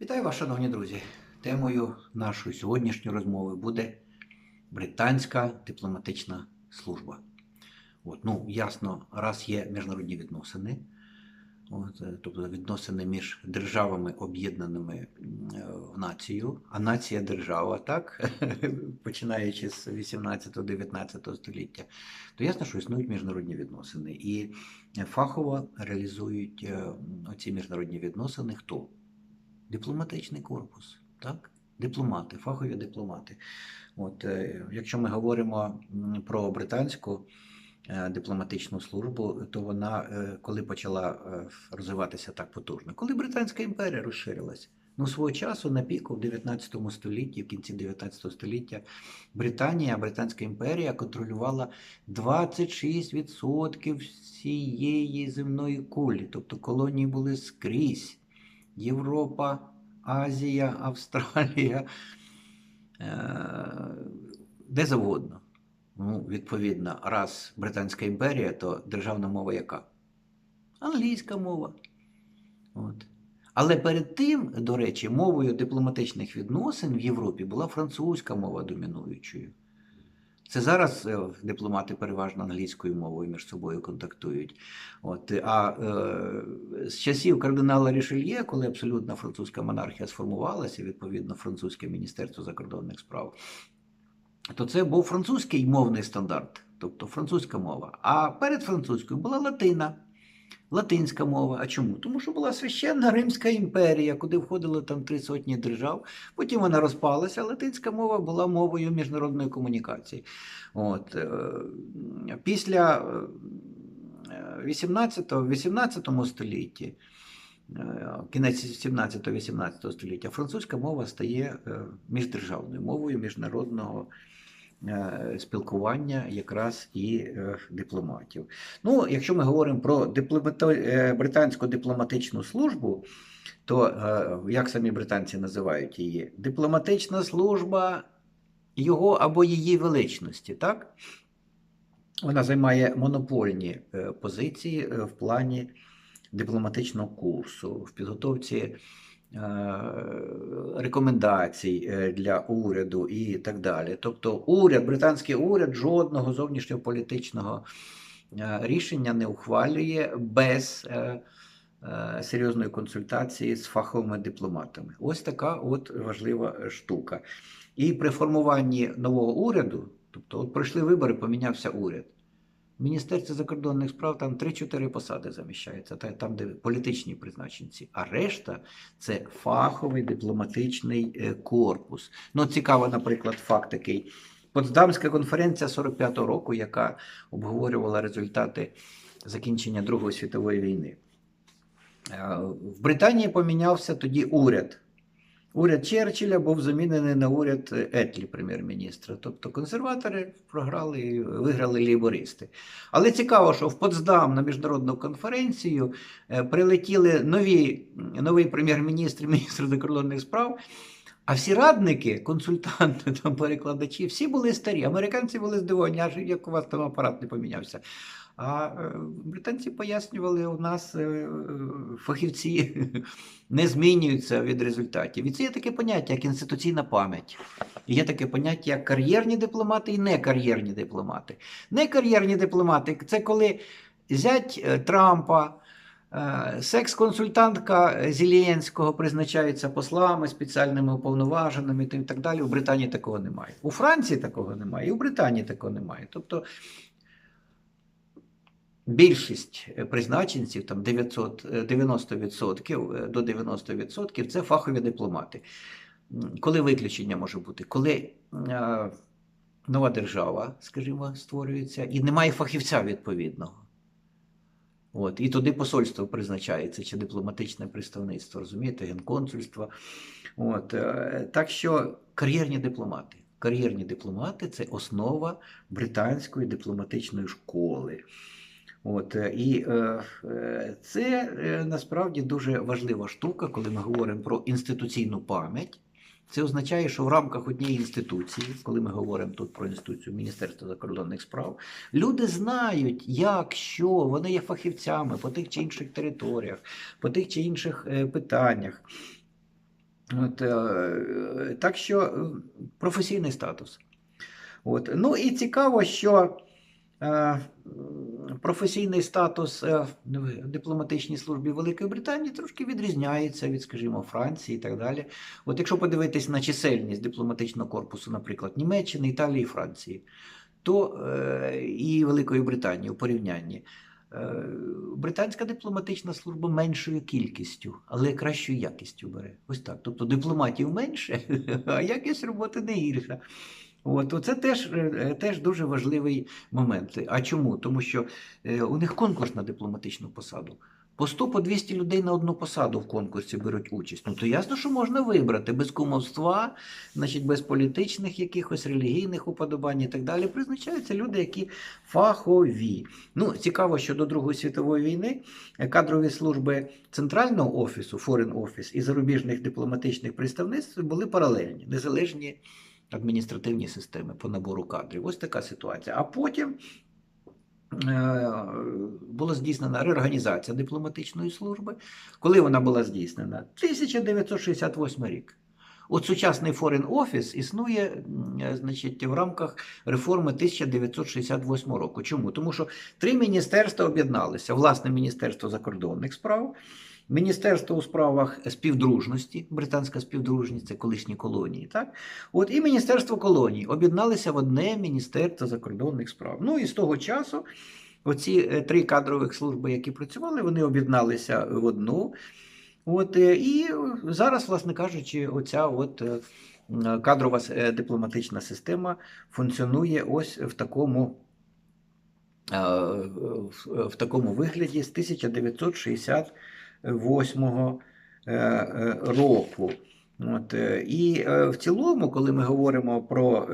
Вітаю вас, шановні друзі. Темою нашої сьогоднішньої розмови буде британська дипломатична служба. От, ну, ясно, раз є міжнародні відносини, от, е, тобто відносини між державами, об'єднаними е, в націю, а нація держава, так, починаючи з 18-19 століття, то ясно, що існують міжнародні відносини. І фахово реалізують е, оці міжнародні відносини хто? Дипломатичний корпус, так? Дипломати, фахові дипломати. От, е, якщо ми говоримо про британську е, дипломатичну службу, то вона е, коли почала розвиватися так потужно? Коли Британська імперія розширилась. Ну, свого часу на піку в 19 столітті, в кінці 19 століття, Британія, Британська імперія контролювала 26% всієї земної кулі. Тобто колонії були скрізь. Європа, Азія, Австралія, е, де завгодно. Ну, відповідно, раз Британська імперія, то державна мова яка? Англійська мова. От. Але перед тим, до речі, мовою дипломатичних відносин в Європі була французька мова домінуючою. Це зараз е, дипломати переважно англійською мовою між собою контактують. От, а е, з часів кардинала Рішельє, коли абсолютна французька монархія сформувалася, відповідно, французьке міністерство закордонних справ, то це був французький мовний стандарт, тобто французька мова. А перед французькою була латина. Латинська мова. А чому? Тому що була священна Римська імперія, куди входили там три сотні держав. Потім вона розпалася. Латинська мова була мовою міжнародної комунікації. От, е, після е, 18, 18 столітті, е, кінець 17-18 століття, французька мова стає міждержавною мовою міжнародного спілкування якраз і е, дипломатів. Ну, якщо ми говоримо про е, британську дипломатичну службу, то е, як самі британці називають її? Дипломатична служба його або її величності, так? Вона займає монопольні е, позиції е, в плані дипломатичного курсу, в підготовці е, рекомендацій е, для уряду і так далі. Тобто, уряд, британський уряд жодного зовнішньополітичного е, рішення не ухвалює без е, е, серйозної консультації з фаховими дипломатами. Ось така от важлива штука. І при формуванні нового уряду, тобто, от пройшли вибори, помінявся уряд. В Міністерстві закордонних справ там 3-4 посади заміщаються, та- там, де політичні призначенці, а решта це фаховий дипломатичний е, корпус. Ну, цікаво, наприклад, факт такий. Потсдамська конференція 45-го року, яка обговорювала результати закінчення Другої світової війни. Е, В Британії помінявся тоді уряд. Уряд Черчилля був замінений на уряд Етлі, прем'єр-міністра. Тобто консерватори програли і виграли лібористи. Але цікаво, що в Потсдам на міжнародну конференцію е, прилетіли нові, новий прем'єр-міністр, міністр закордонних справ. А всі радники, консультанти, там, перекладачі, всі були старі. Американці були здивовані, аж як у вас там апарат не помінявся. А е, британці пояснювали, у нас е, фахівці не змінюються від результатів. І це є таке поняття, як інституційна пам'ять. І Є таке поняття, як кар'єрні дипломати і некар'єрні дипломати. Некар'єрні дипломати це коли зять е, Трампа. Е, Секс-консультантка Зеленського призначаються послами, спеціальними уповноваженими і так далі. У Британії такого немає. У Франції такого немає, і у Британії такого немає. Тобто більшість е, призначенців, там 900, е, 90% е, до 90% це фахові дипломати. Коли виключення може бути? Коли е, нова держава, скажімо, створюється, і немає фахівця відповідного. От, і туди посольство призначається, чи дипломатичне представництво, розумієте, генконсульство. От, е, так що кар'єрні дипломати. Кар'єрні дипломати це основа британської дипломатичної школи. От, е, і е, е, це насправді дуже важлива штука, коли ми говоримо про інституційну пам'ять. Це означає, що в рамках однієї інституції, коли ми говоримо тут про інституцію Міністерства закордонних справ, люди знають, як, що, вони є фахівцями по тих чи інших територіях, по тих чи інших е, питаннях. От, е, так що е, професійний статус. От. Ну і цікаво, що професійний статус е, в дипломатичній службі Великої Британії трошки відрізняється від, скажімо, Франції і так далі. От якщо подивитись на чисельність дипломатичного корпусу, наприклад, Німеччини, Італії, Франції, то е, і Великої Британії у порівнянні. Е, Британська дипломатична служба меншою кількістю, але кращою якістю бере. Ось так. Тобто дипломатів менше, а якість роботи не гірша. От, це теж, е, теж дуже важливий момент. А чому? Тому що е, у них конкурс на дипломатичну посаду. По 100 по 200 людей на одну посаду в конкурсі беруть участь. Ну то ясно, що можна вибрати без кумовства, значить, без політичних якихось релігійних уподобань і так далі. Призначаються люди, які фахові. Ну, цікаво, що до Другої світової війни кадрові служби центрального офісу, Foreign Office і зарубіжних дипломатичних представництв були паралельні, незалежні адміністративні системи по набору кадрів. Ось така ситуація. А потім е, була здійснена реорганізація дипломатичної служби. Коли вона була здійснена? 1968 рік. От сучасний Foreign Office існує е, значить, в рамках реформи 1968 року. Чому? Тому що три міністерства об'єдналися: власне Міністерство закордонних справ, Міністерство у справах співдружності, британська співдружність це колишні колонії. так? От І Міністерство колоній об'єдналися в одне Міністерство закордонних справ. Ну і з того часу оці е, три кадрових служби, які працювали, вони об'єдналися в одну. От, е, І зараз, власне кажучи, оця от е, кадрова дипломатична система функціонує ось в такому. В такому вигляді з 1960 8-го е, е, року. От, е, І в цілому, коли ми говоримо про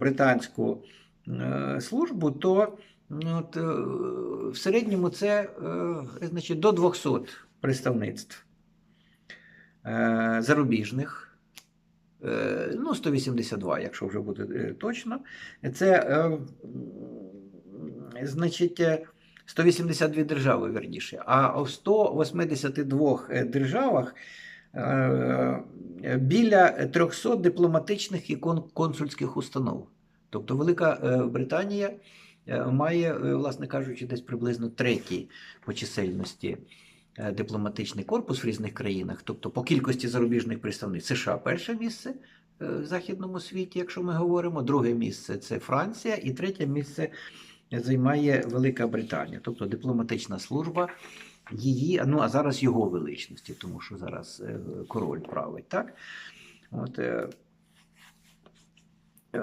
британську службу, то ну, от, в середньому це значить, до 200 представництв зарубіжних. Ну, 182, якщо вже буде точно, це значить 182 держави, верніше. А в 182 е, державах е, біля 300 дипломатичних і консульських установ. Тобто Велика е, Британія має, власне кажучи, десь приблизно третій по чисельності дипломатичний корпус в різних країнах, тобто по кількості зарубіжних представниць США перше місце в західному світі, якщо ми говоримо, друге місце це Франція, і третє місце займає Велика Британія, тобто дипломатична служба її, ну а зараз його величності, тому що зараз е, король править, так? От, е, е,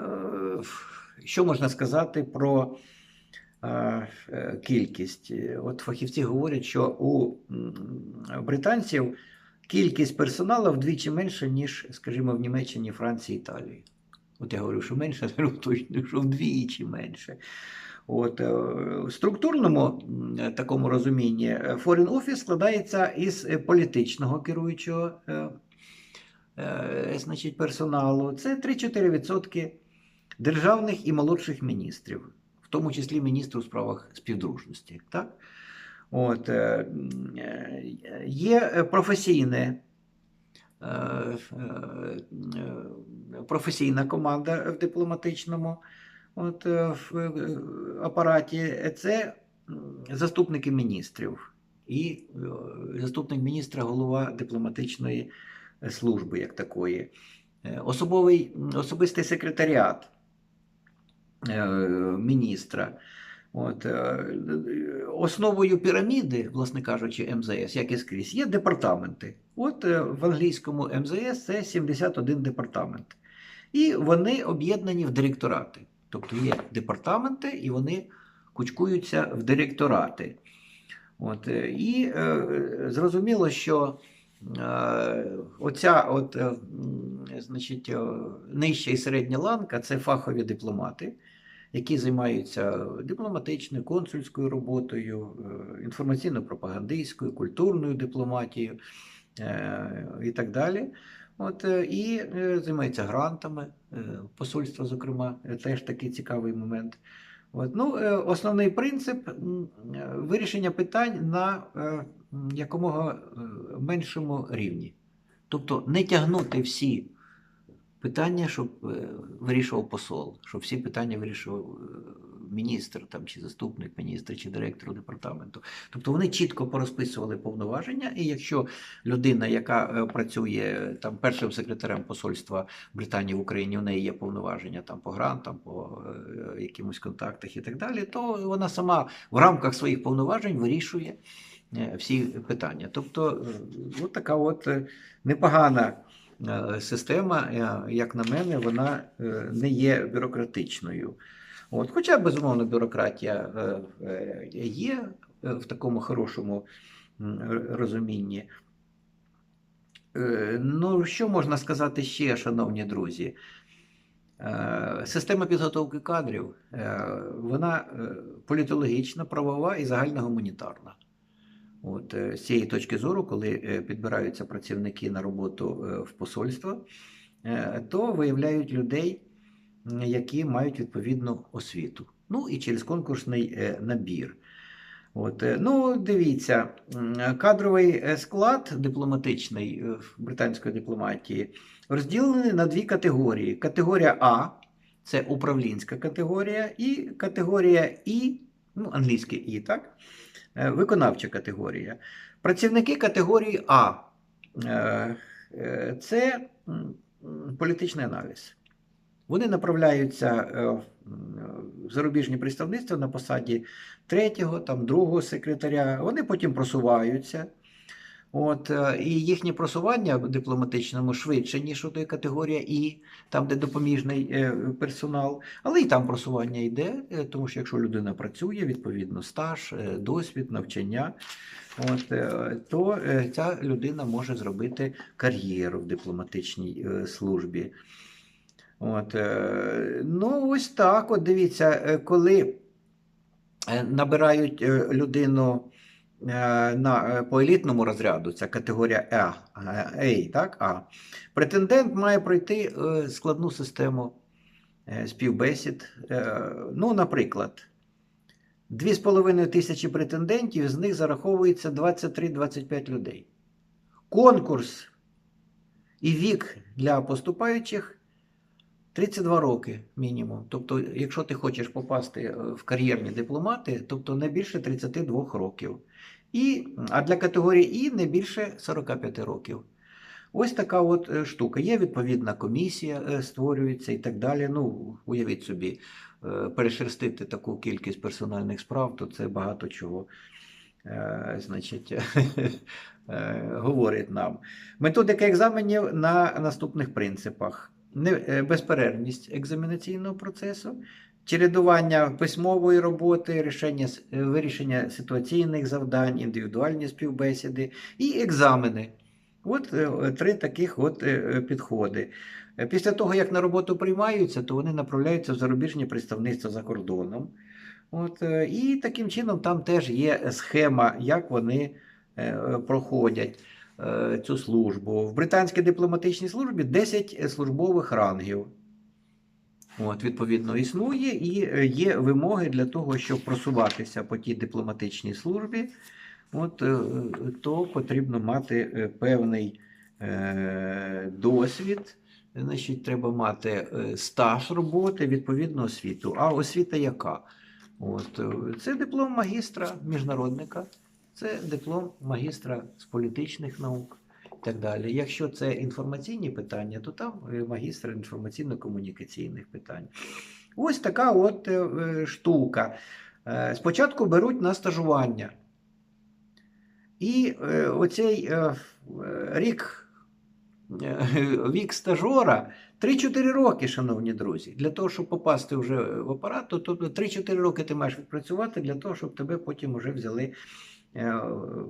що можна сказати про е, е, кількість? От фахівці говорять, що у британців кількість персоналу вдвічі менша, ніж, скажімо, в Німеччині, Франції, Італії. От я говорю, що менше, а точно, що вдвічі менше. От, е, в структурному такому розумінні е, Foreign Office складається із е, політичного керуючого е, е, значить, персоналу. Це 3-4% державних і молодших міністрів, в тому числі міністрів у справах співдружності. Так? От, е, е, є е, професійне. е, е, е, Професійна команда в дипломатичному от, е, в е, апараті це заступники міністрів і е, заступник міністра, голова дипломатичної служби як такої, особовий, особистий секретаріат міністра. От, основою піраміди, власне кажучи, МЗС, як і скрізь, є департаменти. От в англійському МЗС це 71 департамент. І вони об'єднані в директорати. Тобто є департаменти, і вони кучкуються в директорати. От, е, і е, зрозуміло, що е, оця от, е, значить, е, нижча і середня ланка це фахові дипломати, які займаються дипломатичною, консульською роботою, е, інформаційно-пропагандистською, культурною дипломатією е, і так далі. От, е, і займається грантами, посольство, посольства, зокрема, е, теж такий цікавий момент. От, ну, е, основний принцип е, вирішення питань на е, якомога е, меншому рівні. Тобто не тягнути всі питання, щоб е, вирішував посол, щоб всі питання вирішував е, міністр там, чи заступник міністра, чи директор департаменту. Тобто вони чітко порозписували повноваження, і якщо людина, яка е, працює там першим секретарем посольства Британії в Україні, у неї є повноваження там по грантам, по е, якимось контактах і так далі, то вона сама в рамках своїх повноважень вирішує всі питання. Тобто, от така от непогана система, е, як на мене, вона е, не є бюрократичною. От, хоча, безумовно, бюрократія е, е, є е, в такому хорошому розумінні. Е, Ну, що можна сказати ще, шановні друзі? Е, Система підготовки кадрів, е, вона е, політологічна, правова і загальногуманітарна. От, е, з цієї точки зору, коли е, підбираються працівники на роботу е, в посольство, то виявляють людей, які мають відповідну освіту. Ну і через конкурсний набір. От, ну, дивіться, кадровий склад дипломатичний в британської дипломатії розділений на дві категорії: категорія А це управлінська категорія, і категорія І, ну, англійське І, так? Е, Виконавча категорія. Працівники категорії А е, е, це політичний аналіз. Вони направляються в зарубіжні представництва на посаді третього, там, другого секретаря. Вони потім просуваються. От, е, і їхнє просування в дипломатичному швидше, ніж у той категорія І, там, де допоміжний е, персонал. Але і там просування йде, е, тому що якщо людина працює, відповідно, стаж, досвід, навчання, от, то ця людина може зробити кар'єру в дипломатичній службі. От, ну, ось так. От дивіться, коли набирають людину на, е, по елітному розряду, це категорія А, е, A, так? А, претендент має пройти е, складну систему е, співбесід. Е, Ну, наприклад, 2,5 тисячі претендентів, з них зараховується 23-25 людей. Конкурс і вік для поступаючих 32 роки мінімум. Тобто, якщо ти хочеш попасти е, в кар'єрні дипломати, тобто не більше 32 років. І, а для категорії І не більше 45 років. Ось така от е, штука. Є відповідна комісія, е, створюється і так далі. Ну, уявіть собі, е, перешерстити таку кількість персональних справ, то це багато чого. Значить, говорить нам. Методика екзаменів на наступних принципах: безперервність екзаменаційного процесу, чередування письмової роботи, рішення, е, вирішення ситуаційних завдань, індивідуальні співбесіди і екзамени. От е, три таких от е, підходи. Після того, як на роботу приймаються, то вони направляються в зарубіжні представництва за кордоном. От, і таким чином там теж є схема, як вони проходять цю службу. В британській дипломатичній службі 10 службових рангів. От, відповідно, існує і е, є вимоги для того, щоб просуватися по тій дипломатичній службі. От, е, то потрібно мати е, певний досвід. Значить, треба мати стаж роботи, відповідну освіту. А освіта яка? От, це диплом магістра міжнародника, це диплом магістра з політичних наук так далі. Якщо це інформаційні питання, то там е, магістр інформаційно-комунікаційних питань. Ось така от е, е, штука. Спочатку беруть на стажування. І оцей рік, вік стажора 3-4 роки, шановні друзі. Для того, щоб попасти вже в апарат, то тобто 3-4 роки ти маєш відпрацювати для того, щоб тебе потім вже взяли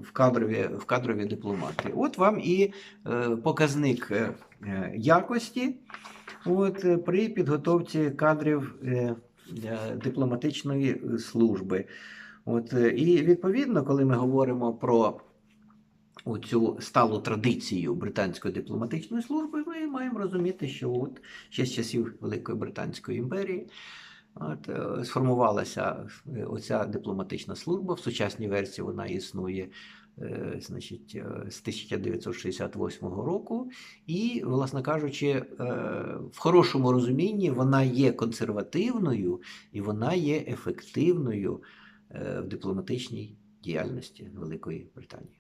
в кадрові, в кадрові дипломати. От вам і е, показник е, е, якості от, е, при підготовці кадрів е, е, дипломатичної е, служби. От, е, і відповідно, коли ми говоримо про цю сталу традицію британської дипломатичної служби, ми маємо розуміти, що от ще з часів Великої Британської імперії от, е, сформувалася е, оця дипломатична служба. В сучасній версії вона існує е, значить, з 1968 року, і, власне кажучи, в хорошому розумінні вона є консервативною і вона є ефективною в дипломатичній діяльності Великої Британії.